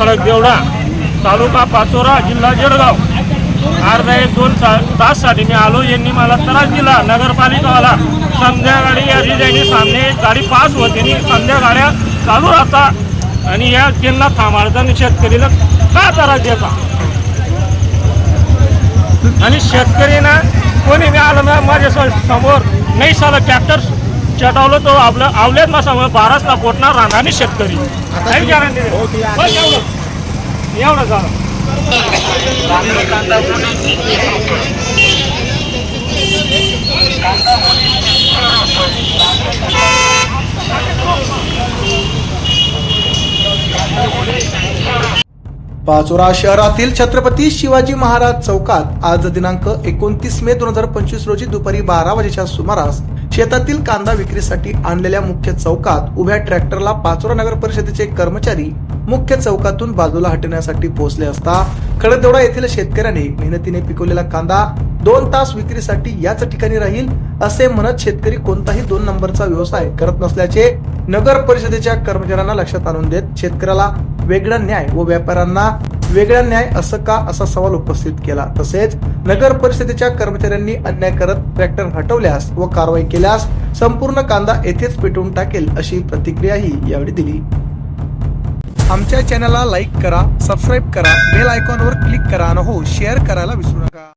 खडकदेवडा तालुका पाचोरा जिल्हा जळगाव. अर्धा एक दोन ताससाठी मी आलो यांनी मला त्रास दिला. नगरपालिकावाला संध्याकाळी या डिझाईनी सामने गाडी पास होते आणि संध्या गाड्या चालू राहतात आणि या त्यांना थांबाळताना शेतकरीला का त्रास देता? आणि शेतकरी ना कोणी मी आलं ना माझ्यासमोर नाही साला ट्रॅक्टर चटवलं तो आपलं आवल्यात ना समोर बारासला पोटणार राहणार शेतकरी. काही गॅरंटी नाही. बस एवढं. एवढं झालं. पाचोरा शहरातील छत्रपती शिवाजी महाराज चौकात आज दिनांक एकोणतीस मे दोन हजार पंचवीस रोजी दुपारी बारा वाजेच्या सुमारास शेतातील कांदा विक्रीसाठी आणलेल्या मुख्य चौकात उभ्या ट्रॅक्टरला पाचोरा नगर परिषदेचे कर्मचारी मुख्य चौकातून बाजूला हटवण्यासाठी पोहोचले असता खडदेवडा येथील शेतकऱ्याने मेहनतीने पिकवलेला कांदा दोन तास विक्रीसाठी याच ठिकाणी राहील असे म्हणत शेतकरी कोणताही दोन नंबरचा व्यवसाय करत नसल्याचे नगर परिषदेच्या कर्मचाऱ्यांना लक्षात आणून देत शेतकऱ्याला वेगळा न्याय व व्यापाऱ्यांना वेगळा न्याय असं का असा सवाल उपस्थित केला? तसेच नगर परिषदेच्या कर्मचाऱ्यांनी अन्याय करत ट्रॅक्टर हटवल्यास व कारवाई केल्यास संपूर्ण कांदा येथेच पेटवून टाकेल अशी प्रतिक्रियाही यावेळी दिली. आमच्या चॅनलला लाईक करा सबस्क्राईब करा बेल आयकॉनवर क्लिक करा आणि हो शेअर करायला विसरू नका.